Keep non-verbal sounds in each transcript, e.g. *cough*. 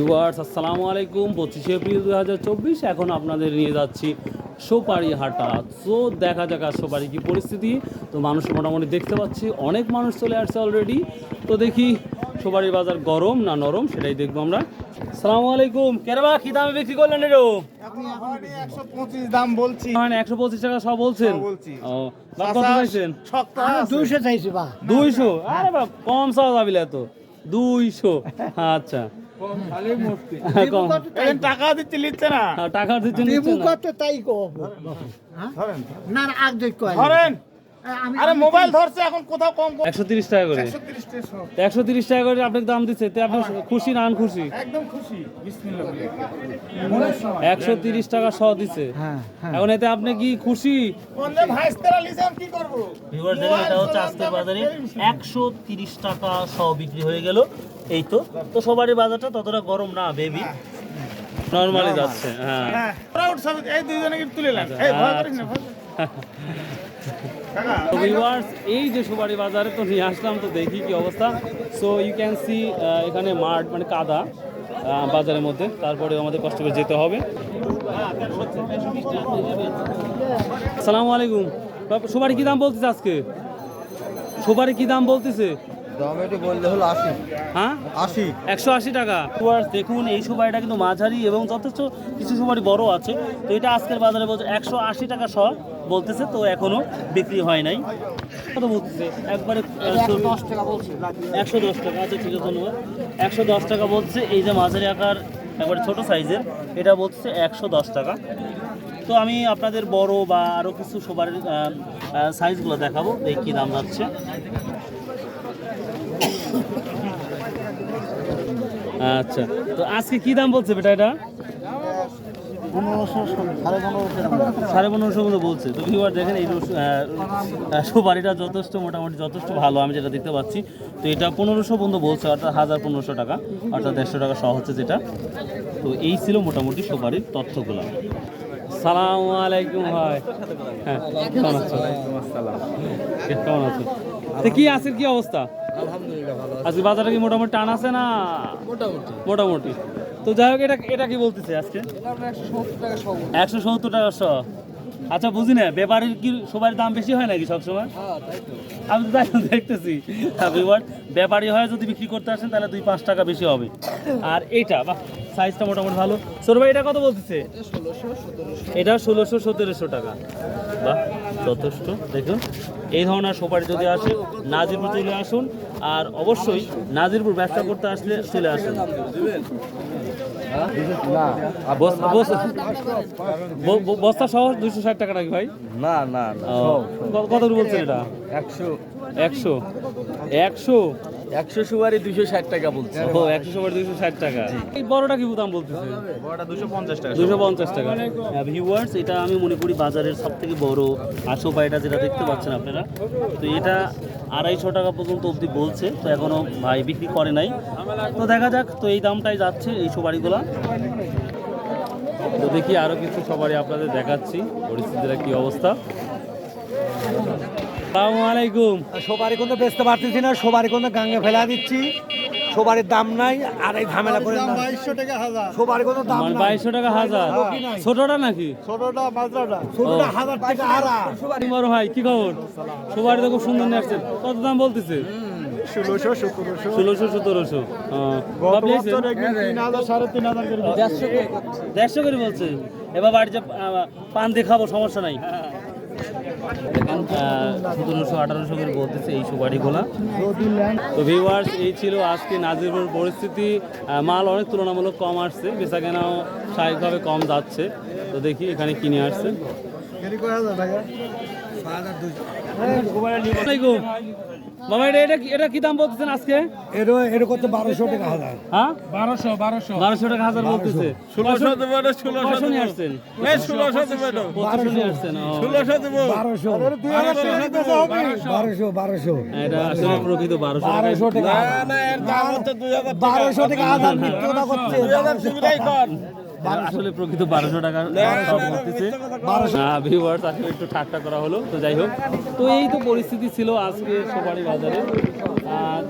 Viewers আসসালামু আলাইকুম। পঁচিশে এপ্রিল দু হাজার চব্বিশ এখন আপনাদের নিয়ে যাচ্ছি সোপারি হাটা তো দেখা যাক আর সোপারি কি পরিস্থিতি। তো মানুষ মোটামুটি দেখতে পাচ্ছি অনেক মানুষ চলে আসছে অলরেডি তো দেখি সোপারি বাজার গরম না নরম সেটাই দেখব আমরা। সালামু আলাইকুম। কেরবা কি দামে বিক্রি করলেন এরো দাম বলছি। মানে একশো পঁচিশ টাকা সব বলছেন? ও বাপ কত পাইছেন দুইশো চাইছি বা। দুইশো? আরে বাপ কম চাওয়া যাবিলে তো দুইশো। আচ্ছা। টাকা দিচ্ছে নিচ্ছে না। হ্যাঁ, টাকা দিচ্ছে লেবু নিচ্ছেন না? তাই কো? না না আগ দেখ আরে মোবাইল ধরছে এখন কোথাও কম কম একশো তিরিশ টাকা করে। একশো তিরিশ টাকা করে আপনাকে দাম দিচ্ছে তে আপনি খুশি না খুশি একদম খুশি বিসমিল্লাহ। বলে। মনের সময়। একশো তিরিশ টাকা শ দিচ্ছে হ্যাঁ হ্যাঁ। এখন এতে আপনি কি খুশি? বন্ধে ভাইস্তারা লিছে আমি কি করব? এটা হচ্ছে আজকের বাজারে একশো তিরিশ টাকা শ বিক্রি হয়ে গেল। এই তো তো সবারই বাজারটা ততটা গরম না বেবি নর্মালি যাচ্ছে হ্যাঁ। হ্যাঁ ওরা সব এই দুইজনে কি তুলে নেন এই ভয় করিস না। *laughs* ভিউয়ার্স এই যে সুপারি বাজারে তো নিয়ে আসলাম তো দেখি কি অবস্থা। সো ইউ ক্যান সি এখানে মাঠ মানে কাদা বাজারের মধ্যে। তারপরে আমাদের কষ্ট করে যেতে হবে। আসসালামু আলাইকুম। সুপারি কি দাম বলতেছে আজকে? সুপারি কি দাম বলতেছে? হ্যাঁ? একশো আশি টাকা। দেখুন এই সুপারিটা কিন্তু মাঝারি এবং যথেষ্ট কিছু সুপারি বড় আছে। তো এটা আজকের বাজারে বলছে একশো আশি টাকা শ বলতেছে তো এখনও বিক্রি হয় নাই। কত বলতেছে একবারে দশ টাকা বলছে একশো দশ টাকা আচ্ছা ঠিক আছে ধন্যবাদ। একশো দশ টাকা বলছে এই যে মাঝারি আকার একবারে ছোট সাইজের এটা বলছে একশো দশ টাকা। তো আমি আপনাদের বড় বা আরও কিছু সুপারির সাইজগুলো দেখাবো এই কী দাম যাচ্ছে। আচ্ছা তো আজকে কি দাম বলছে বেটা এটা? সাড়ে পনেরোশো সাড়ে পনেরোশো মতো বলছে। তো ভিউয়ার দেখেন এই সুপারিটা যথেষ্ট মোটামুটি যথেষ্ট ভালো আমি যেটা দেখতে পাচ্ছি। তো এটা পনেরোশো পর্যন্ত বলছে অর্থাৎ হাজার পনেরোশো টাকা অর্থাৎ দেড়শো টাকা সহ হচ্ছে যেটা। তো এই ছিল মোটামুটি সুপারির তথ্যগুলো। সালাম আলাইকুম ভাই। হ্যাঁ কেমন আছো? কেমন আছো? তো কি আজকের কি অবস্থা? আজকে বাজারে কি মোটামুটি টান আছে না? মোটামুটি। মোটামুটি। তো যাই হোক এটা এটা কি বলতেছে আজকে? একশো সত্তর টাকা শ আচ্ছা বুঝি না ব্যাপারীর কি সবার দাম বেশি হয় নাকি সবসময়? আমি তো তাই দেখতেছি। হ্যাঁ, ব্যাপারী হয় যদি বিক্রি করতে আসেন তাহলে দুই পাঁচ টাকা বেশি হবে। আর এইটা বাহ সাইজটা মোটামুটি ভালো। সর ভাই এটা কত বলতেছে? এটা ষোলোশো সতেরোশো টাকা। বাহ যথেষ্ট। দেখুন এই ধরনের সুপারি যদি আসে নাজিরপুর চলে আসুন। আর অবশ্যই নাজিরপুর ব্যবসা করতে আসলে চলে আসুন। ব- বস্তা সহ দুশো ষাট টাকা নাকি ভাই? না না না কত বলছেন এটা? একশো। একশো। একশো? একশো সুপারি দুশো ষাট টাকা বলছে। ও একশো সবার দুশো ষাট টাকা। এই বড়টা কি দাম বলতেছে? বড়টা দুশো পঞ্চাশ টাকা। দুশো পঞ্চাশ টাকা। ভিউয়ার্স এটা আমি মনে করি বাজারের সব থেকে বড় আশো পায়টা যেটা দেখতে পাচ্ছেন আপনারা। তো এটা আড়াইশো টাকা পর্যন্ত অবধি বলছে তো এখনও ভাই বিক্রি করে নাই। তো দেখা যাক তো এই দামটাই যাচ্ছে এই সুপারিগুলা। তো দেখি আরও কিছু সবারই আপনাদের দেখাচ্ছি পরিস্থিতিটা কি অবস্থা। আসসালামু আলাইকুম। সবারই কোনো বেচতে পারতেছি না সবারই কোনো গাঙ্গে ফেলা দিচ্ছি। সবারই দাম নাই আর এই ঝামেলা করে না বাইশশো টাকা হাজার। সবারই কোনো দাম নাই। বাইশশো টাকা হাজার। ছোটটা নাকি? ছোটটা মাজরাটা ছোটটা হাজার টাকা হারা। বড় ভাই কি খবর? সবারই তো খুব সুন্দর নিয়ে আসছেন। কত দাম বলতেছে? ষোলোশো সতেরোশো। ষোলোশো দেড়শো করে বলছে। এবার বাড়িতে পান দিয়ে খাব সমস্যা নাই। দেখেন সতেরোশো আঠারোশো করে বলতেছে এই সুপারিগুলা। তো ভিউয়ার্স এই ছিল আজকে নাজিরপুর পরিস্থিতি। মাল অনেক তুলনামূলক কম আসছে বেচা কেনাও স্বাভাবিকভাবে কম যাচ্ছে। তো দেখি এখানে কিনে আসছে। আসসালামাইকুম বাবা এটা এটা এটা কি দাম বলতেছেন আজকে? এর এর কত? বারোশো টাকা হাজার। হ্যাঁ? বারোশো বারোশো। বারোশো টাকা হাজার বলতেছে। ষোলোশো দেবো এটা ষোলোশো নিয়ে আসছেন? ষোলোশো দেবো এটা। পঁচিশশো নিয়ে আসছেন? ও। ষোলোশো দেবো। বারোশো। বারোশো। বারোশো এটা আসলে প্রকৃত বারোশো টাকা। বারোশো টাকা। না না এর দাম হচ্ছে দুই হাজার বারোশো টাকা হাজার মিথ্যে কথা করছে দুই হাজার সুবিধাই কর। আসলে প্রকৃত বারোশো টাকা ভিউয়ার্স আসলে একটু ঠাট্টা করা হলো তো যাই হোক। তো এই তো পরিস্থিতি ছিল আজকে সবারই বাজারে।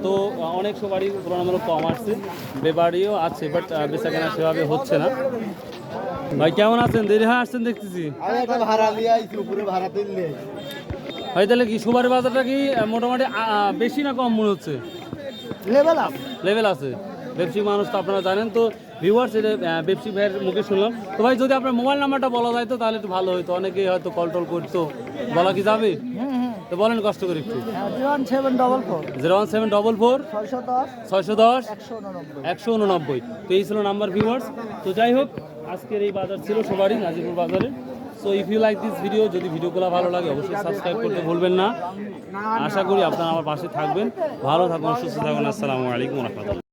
তো অনেক সুপারি তুলনামূলক কম আসছে। বেবাড়িও আছে বাট বেচা কেনা সেভাবে হচ্ছে না। ভাই কেমন আছেন? দেরি হয়ে আসছেন দেখতেছি। ভাড়া নিয়ে আইছি উপরে ভাড়া দিলে ভাই তাহলে কি সুপারি বাজারটা কি মোটামুটি বেশি না কম মনে হচ্ছে? লেভেল আপ লেভেল আছে। ব্যবসায়িক মানুষ তো আপনারা জানেন তো ভিউয়ার্স এটা ব্যবসায়িক ভাইয়ের মুখে শুনলাম। তো ভাই যদি আপনার মোবাইল নাম্বারটা বলা যায় তো তাহলে একটু ভালো হতো অনেকেই হয়তো কল টল করতো। বলা কি যাবে? তো বলেন কষ্ট করে একটু। Zero one seven double four ছয়শো দশ একশো উননব্বই। একশো উননব্বই। তো এই ছিল নাম্বার ভিউয়ার্স তো যাই হোক আজকের এই বাজার ছিল সবারই নাজিপুর বাজারে। So if you like this video যদি ভিডিওগুলো ভালো লাগে অবশ্যই সাবস্ক্রাইব করতে ভুলবেন না। আশা করি আপনারা আমার পাশে থাকবেন। ভালো থাকুন সুস্থ থাকুন। আসসালামু আলাইকুম রহমতুল্লাহ।